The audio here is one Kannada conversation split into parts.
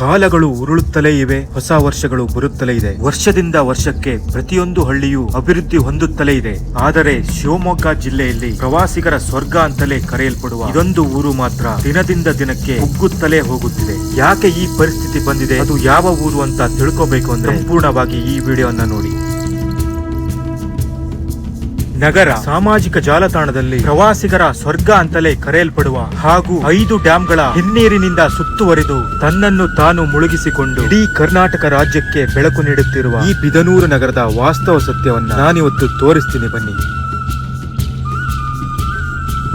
ಕಾಲಗಳು ಉರುಳುತ್ತಲೇ ಇವೆ, ಹೊಸ ವರ್ಷಗಳು ಬರುತ್ತಲೇ ಇದೆ. ವರ್ಷದಿಂದ ವರ್ಷಕ್ಕೆ ಪ್ರತಿಯೊಂದು ಹಳ್ಳಿಯು ಅಭಿವೃದ್ಧಿ ಹೊಂದುತ್ತಲೇ ಇದೆ. ಆದರೆ ಶಿವಮೊಗ್ಗ ಜಿಲ್ಲೆಯಲ್ಲಿ ಪ್ರವಾಸಿಗರ ಸ್ವರ್ಗ ಅಂತಲೇ ಕರೆಯಲ್ಪಡುವ ಇದೊಂದು ಊರು ಮಾತ್ರ ದಿನದಿಂದ ದಿನಕ್ಕೆ ಕುಗ್ಗುತ್ತಲೇ ಹೋಗುತ್ತಿದೆ. ಯಾಕೆ ಈ ಪರಿಸ್ಥಿತಿ ಬಂದಿದೆ? ಅದು ಯಾವ ಊರು ಅಂತ ತಿಳ್ಕೋಬೇಕು ಅಂದ್ರೆ ಸಂಪೂರ್ಣವಾಗಿ ಈ ವಿಡಿಯೋನ ನೋಡಿ. ನಗರ ಸಾಮಾಜಿಕ ಜಾಲತಾಣದಲ್ಲಿ ಪ್ರವಾಸಿಗರ ಸ್ವರ್ಗ ಅಂತಲೇ ಕರೆಯಲ್ಪಡುವ ಹಾಗೂ ಐದು ಡ್ಯಾಂಗಳ ಹಿನ್ನೀರಿನಿಂದ ಸುತ್ತುವರಿದು ತನ್ನನ್ನು ತಾನು ಮುಳುಗಿಸಿಕೊಂಡು ಇಡೀ ಕರ್ನಾಟಕ ರಾಜ್ಯಕ್ಕೆ ಬೆಳಕು ನೀಡುತ್ತಿರುವ ಈ ಬಿದನೂರು ನಗರದ ವಾಸ್ತವ ಸತ್ಯವನ್ನ ನಾನಿವತ್ತು ತೋರಿಸ್ತೀನಿ ಬನ್ನಿ.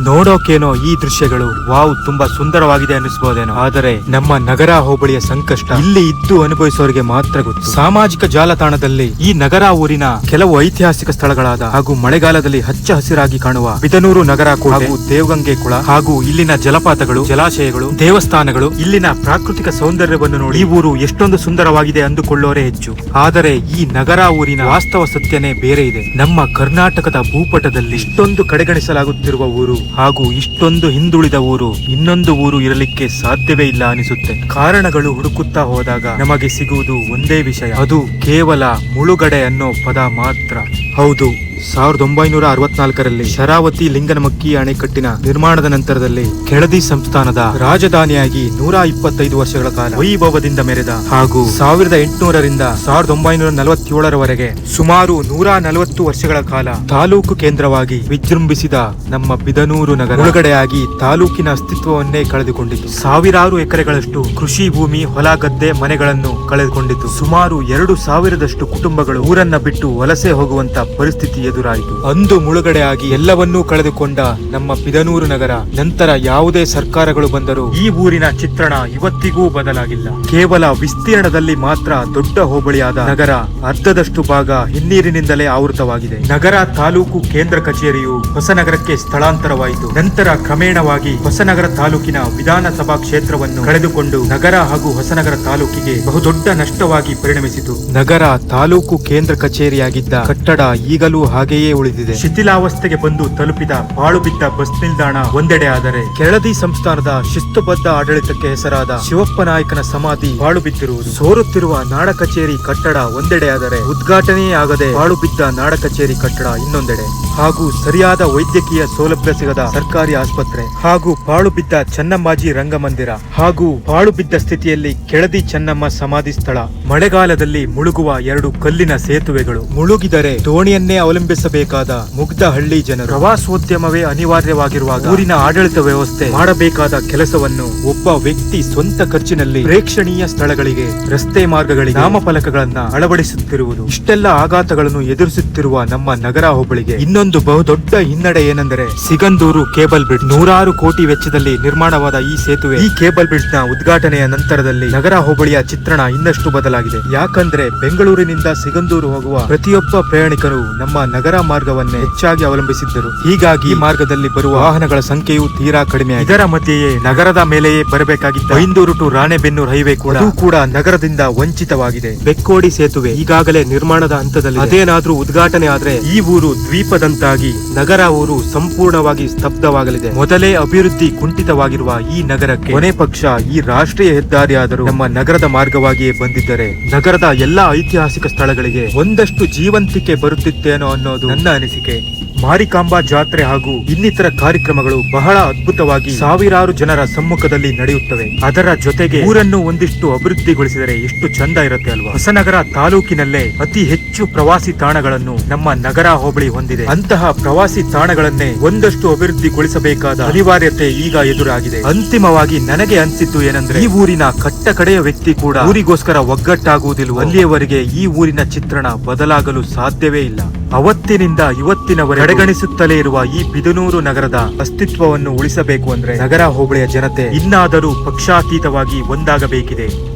ನೋಡೋಕೇನೋ ಈ ದೃಶ್ಯಗಳು ವಾವ್, ತುಂಬಾ ಸುಂದರವಾಗಿದೆ ಅನಿಸಬಹುದೇನೋ ಆದರೆ ನಮ್ಮ ನಗರ ಹೋಬಳಿಯ ಸಂಕಷ್ಟ. ಇಲ್ಲಿ ಇದ್ದು ಅನುಭವಿಸೋರಿಗೆ ಮಾತ್ರ ಗೊತ್ತು. ಸಾಮಾಜಿಕ ಜಾಲತಾಣದಲ್ಲಿ ಈ ನಗರ ಊರಿನ ಕೆಲವು ಐತಿಹಾಸಿಕ ಸ್ಥಳಗಳಾದ ಹಾಗೂ ಮಳೆಗಾಲದಲ್ಲಿ ಹಚ್ಚ ಹಸಿರಾಗಿ ಕಾಣುವ ಬಿದನೂರು ನಗರ ಕೋಟೆ ಹಾಗೂ ದೇವಗಂಗೆ ಕುಳ ಹಾಗೂ ಇಲ್ಲಿನ ಜಲಪಾತಗಳು, ಜಲಾಶಯಗಳು, ದೇವಸ್ಥಾನಗಳು, ಇಲ್ಲಿನ ಪ್ರಾಕೃತಿಕ ಸೌಂದರ್ಯವನ್ನು ನೋಡಿ ಈ ಊರು ಎಷ್ಟೊಂದು ಸುಂದರವಾಗಿದೆ ಅಂದುಕೊಳ್ಳೋರೇ ಹೆಚ್ಚು. ಆದರೆ ಈ ನಗರ ಊರಿನ ವಾಸ್ತವ ಸತ್ಯನೇ ಬೇರೆ ಇದೆ. ನಮ್ಮ ಕರ್ನಾಟಕದ ಭೂಪಟದಲ್ಲಿ ಇಷ್ಟೊಂದು ಕಡೆಗಣಿಸಲಾಗುತ್ತಿರುವ ಊರು ಹಾಗೂ ಇಷ್ಟೊಂದು ಹಿಂದುಳಿದ ಊರು ಇನ್ನೊಂದು ಊರು ಇರಲಿಕ್ಕೆ ಸಾಧ್ಯವೇ ಇಲ್ಲ ಅನಿಸುತ್ತೆ. ಕಾರಣಗಳು ಹುಡುಕುತ್ತಾ ಹೋದಾಗ ನಮಗೆ ಸಿಗುವುದು ಒಂದೇ ವಿಷಯ. ಅದು ಕೇವಲ ಮುಳುಗಡೆ ಅನ್ನೋ ಪದ ಮಾತ್ರ. ಹೌದು. ಸಾವಿರದ ಒಂಬೈನೂರ ಅರವತ್ನಾಲ್ಕರಲ್ಲಿ ಶರಾವತಿ ಲಿಂಗನಮಕ್ಕಿ ಅಣೆಕಟ್ಟಿನ ನಿರ್ಮಾಣದ ನಂತರದಲ್ಲಿ ಕೆಳದಿ ಸಂಸ್ಥಾನದ ರಾಜಧಾನಿಯಾಗಿ ನೂರ ಇಪ್ಪತ್ತೈದು ವರ್ಷಗಳ ಕಾಲ ವೈಭವದಿಂದ ಮೆರೆದ ಹಾಗೂ ಸಾವಿರದ ಎಂಟುನೂರರಿಂದ ಸಾವಿರದ ಒಂಬೈನೂರ ನಲವತ್ತೇಳರವರೆಗೆ ಸುಮಾರು ನೂರ ನಲವತ್ತು ವರ್ಷಗಳ ಕಾಲ ತಾಲೂಕು ಕೇಂದ್ರವಾಗಿ ವಿಜೃಂಭಿಸಿದ ನಮ್ಮ ಬಿದನೂರು ನಗರ. ಒಳಗಡೆಯಾಗಿ ತಾಲೂಕಿನ ಅಸ್ತಿತ್ವವನ್ನೇ ಕಳೆದುಕೊಂಡಿತು. ಸಾವಿರಾರು ಎಕರೆಗಳಷ್ಟು ಕೃಷಿ ಭೂಮಿ, ಹೊಲ, ಗದ್ದೆ, ಮನೆಗಳನ್ನು ಕಳೆದುಕೊಂಡಿತು. ಸುಮಾರು ಎರಡು ಸಾವಿರದಷ್ಟು ಕುಟುಂಬಗಳು ಊರನ್ನ ಬಿಟ್ಟು ವಲಸೆ ಹೋಗುವಂತ ಪರಿಸ್ಥಿತಿ ಎದುರಾಯಿತು. ಅಂದು ಮುಳುಗಡೆಯಾಗಿ ಎಲ್ಲವನ್ನೂ ಕಳೆದುಕೊಂಡ ನಮ್ಮ ಬಿದನೂರು ನಗರ, ನಂತರ ಯಾವುದೇ ಸರ್ಕಾರಗಳು ಬಂದರೂ ಈ ಊರಿನ ಚಿತ್ರಣ ಇವತ್ತಿಗೂ ಬದಲಾಗಿಲ್ಲ. ಕೇವಲ ವಿಸ್ತೀರ್ಣದಲ್ಲಿ ಮಾತ್ರ ದೊಡ್ಡ ಹೋಬಳಿಯಾದ ನಗರ, ಅರ್ಧದಷ್ಟು ಭಾಗ ಹಿನ್ನೀರಿನಿಂದಲೇ ಆವೃತವಾಗಿದೆ. ನಗರ ತಾಲೂಕು ಕೇಂದ್ರ ಕಚೇರಿಯು ಹೊಸನಗರಕ್ಕೆ ಸ್ಥಳಾಂತರವಾಯಿತು. ನಂತರ ಕ್ರಮೇಣವಾಗಿ ಹೊಸನಗರ ತಾಲೂಕಿನ ವಿಧಾನಸಭಾ ಕ್ಷೇತ್ರವನ್ನು ಕಳೆದುಕೊಂಡು ನಗರ ಹಾಗೂ ಹೊಸನಗರ ತಾಲೂಕಿಗೆ ಬಹುದೊಡ್ಡ ನಷ್ಟವಾಗಿ ಪರಿಣಮಿಸಿತು. ನಗರ ತಾಲೂಕು ಕೇಂದ್ರ ಕಚೇರಿಯಾಗಿದ್ದ ಕಟ್ಟಡ ಈಗಲೂ ಹಾಗೆಯೇ ಉಳಿದಿದೆ. ಶಿಥಿಲಾವಸ್ಥೆಗೆ ಬಂದು ತಲುಪಿದ ಪಾಳು ಬಿದ್ದ ಬಸ್ ನಿಲ್ದಾಣ ಒಂದೆಡೆ ಆದರೆ ಕೆಳದಿ ಸಂಸ್ಥಾನದ ಶಿಸ್ತುಬದ್ಧ ಆಡಳಿತಕ್ಕೆ ಹೆಸರಾದ ಶಿವಪ್ಪ ನಾಯಕನ ಸಮಾಧಿ ಪಾಳು ಬಿದ್ದಿರುವುದು ಸೋರುತ್ತಿರುವ ನಾಡ ಕಚೇರಿ ಕಟ್ಟಡ ಒಂದೆಡೆ ಆದರೆ ಉದ್ಘಾಟನೆಯೇ ಆಗದೆ ಪಾಳು ಬಿದ್ದ ನಾಡ ಕಚೇರಿ ಕಟ್ಟಡ ಇನ್ನೊಂದೆಡೆ. ಹಾಗೂ ಸರಿಯಾದ ವೈದ್ಯಕೀಯ ಸೌಲಭ್ಯ ಸಿಗದ ಸರ್ಕಾರಿ ಆಸ್ಪತ್ರೆ ಹಾಗೂ ಪಾಳು ಬಿದ್ದ ಚೆನ್ನಮ್ಮಾಜಿ ರಂಗಮಂದಿರ ಹಾಗೂ ಪಾಳು ಬಿದ್ದ ಸ್ಥಿತಿಯಲ್ಲಿ ಕೆಳದಿ ಚೆನ್ನಮ್ಮ ಸಮಾಧಿ ಸ್ಥಳ. ಮಳೆಗಾಲದಲ್ಲಿ ಮುಳುಗುವ ಎರಡು ಕಲ್ಲಿನ ಸೇತುವೆಗಳು. ಮುಳುಗಿದರೆ ದೋಣಿಯನ್ನೇ ಅವಲಂಬಿಸಬೇಕಾದ ಮುಗ್ಧ ಹಳ್ಳಿ ಜನರು ಪ್ರವಾಸೋದ್ಯಮವೇ ಅನಿವಾರ್ಯವಾಗಿರುವಾಗ ಊರಿನ ಆಡಳಿತ ವ್ಯವಸ್ಥೆ ಮಾಡಬೇಕಾದ ಕೆಲಸವನ್ನು ಒಬ್ಬ ವ್ಯಕ್ತಿ ಸ್ವಂತ ಖರ್ಚಿನಲ್ಲಿ ಪ್ರೇಕ್ಷಣೀಯ ಸ್ಥಳಗಳಿಗೆ ರಸ್ತೆ ಮಾರ್ಗಗಳಿಗೆ ನಾಮಫಲಕಗಳನ್ನ ಅಳವಡಿಸುತ್ತಿರುವುದು. ಇಷ್ಟೆಲ್ಲ ಆಘಾತಗಳನ್ನು ಎದುರಿಸುತ್ತಿರುವ ನಮ್ಮ ನಗರ ಹೋಬಳಿಗೆ ಇನ್ನೊಂದು ಬಹುದೊಡ್ಡ ಹಿನ್ನಡೆ ಏನೆಂದರೆ ಸಿಗಂದೂರು ಕೇಬಲ್ ಬ್ರಿಡ್ಜ್. ನೂರಾರು ಕೋಟಿ ವೆಚ್ಚದಲ್ಲಿ ನಿರ್ಮಾಣವಾದ ಈ ಸೇತುವೆ ಈ ಕೇಬಲ್ ಬ್ರಿಡ್ಜ್ನ ಉದ್ಘಾಟನೆಯ ನಂತರದಲ್ಲಿ ನಗರ ಹೋಬಳಿಯ ಚಿತ್ರಣ ಇನ್ನಷ್ಟು ಬದಲಾಗಿದೆ. ಯಾಕಂದ್ರೆ ಬೆಂಗಳೂರಿನಿಂದ ಸಿಗಂದೂರು ಹೋಗುವ ಪ್ರತಿಯೊಬ್ಬ ಪ್ರಯಾಣಿಕರು ನಮ್ಮ ನಗರ ಮಾರ್ಗವನ್ನೇ ಹೆಚ್ಚಾಗಿ ಅವಲಂಬಿಸಿದ್ದರು. ಹೀಗಾಗಿ ಈ ಮಾರ್ಗದಲ್ಲಿ ಬರುವ ವಾಹನಗಳ ಸಂಖ್ಯೆಯು ತೀರಾ ಕಡಿಮೆ ಇದರ ಮಧ್ಯೆಯೇ ನಗರದ ಮೇಲೆಯೇ ಬರಬೇಕಾಗಿದ್ದ ಬೈಂದೂರು ಟು ರಾಣೆಬೆನ್ನೂರು ಹೈವೇ ಕೂಡ ಕೂಡ ನಗರದಿಂದ ವಂಚಿತವಾಗಿದೆ. ಬೆಕ್ಕೋಡಿ ಸೇತುವೆ ಈಗಾಗಲೇ ನಿರ್ಮಾಣದ ಹಂತದಲ್ಲಿ ಅದೇನಾದ್ರೂ ಉದ್ಘಾಟನೆ ಆದ್ರೆ ಈ ಊರು ದ್ವೀಪದಂತಾಗಿ ನಗರ ಊರು ಸಂಪೂರ್ಣವಾಗಿ ಸ್ತಬ್ಧವಾಗಲಿದೆ. ಮೊದಲೇ ಅಭಿವೃದ್ಧಿ ಕುಂಠಿತವಾಗಿರುವ ಈ ನಗರಕ್ಕೆ ಕೊನೆ ಪಕ್ಷ ಈ ರಾಷ್ಟ್ರೀಯ ಹೆದ್ದಾರಿಯಾದರೂ ನಮ್ಮ ನಗರದ ಮಾರ್ಗವಾಗಿಯೇ ಬಂದಿದ್ದರೆ ನಗರದ ಎಲ್ಲಾ ಐತಿಹಾಸಿಕ ಸ್ಥಳಗಳಿಗೆ ಒಂದಷ್ಟು ಜೀವಂತಿಕೆ ಬರುತ್ತಿತ್ತೇನೋ ಅನ್ನೋದು ನನ್ನ ಅನಿಸಿಕೆ. ಮಾರಿಕಾಂಬಾ ಜಾತ್ರೆ ಹಾಗೂ ಇನ್ನಿತರ ಕಾರ್ಯಕ್ರಮಗಳು ಬಹಳ ಅದ್ಭುತವಾಗಿ ಸಾವಿರಾರು ಜನರ ಸಮ್ಮುಖದಲ್ಲಿ ನಡೆಯುತ್ತವೆ. ಅದರ ಜೊತೆಗೆ ಊರನ್ನು ಒಂದಿಷ್ಟು ಅಭಿವೃದ್ಧಿಗೊಳಿಸಿದರೆ ಎಷ್ಟು ಚಂದ ಇರುತ್ತೆ ಅಲ್ವಾ? ಹೊಸನಗರ ತಾಲೂಕಿನಲ್ಲೇ ಅತಿ ಹೆಚ್ಚು ಪ್ರವಾಸಿ ತಾಣಗಳನ್ನು ನಮ್ಮ ನಗರ ಹೋಬಳಿ ಹೊಂದಿದೆ. ಅಂತಹ ಪ್ರವಾಸಿ ತಾಣಗಳನ್ನೇ ಒಂದಷ್ಟು ಅಭಿವೃದ್ಧಿಗೊಳಿಸಬೇಕಾದ ಅನಿವಾರ್ಯತೆ ಈಗ ಎದುರಾಗಿದೆ. ಅಂತಿಮವಾಗಿ ನನಗೆ ಅನಿಸಿದ್ದು ಏನಂದ್ರೆ ಈ ಊರಿನ ಕಟ್ಟ ಕಡೆಯ ವ್ಯಕ್ತಿ ಕೂಡ ಊರಿಗೋಸ್ಕರ ಒಗ್ಗಟ್ಟಾಗುವುದಿಲ್ಲ ಅಲ್ಲಿಯವರೆಗೆ ಈ ಊರಿನ ಚಿತ್ರಣ ಬದಲಾಗಲು ಸಾಧ್ಯವೇ ಇಲ್ಲ. ಅವತ್ತಿನಿಂದ ಇವತ್ತಿನವರೆಗೆ ಕಡೆಗಣಿಸುತ್ತಲೇ ಇರುವ ಈ ಬಿದನೂರು ನಗರದ ಅಸ್ತಿತ್ವವನ್ನು ಉಳಿಸಬೇಕು ಅಂದ್ರೆ ನಗರ ಹೋಬಳಿಯ ಜನತೆ ಇನ್ನಾದರೂ ಪಕ್ಷಾತೀತವಾಗಿ ಒಂದಾಗಬೇಕಿದೆ.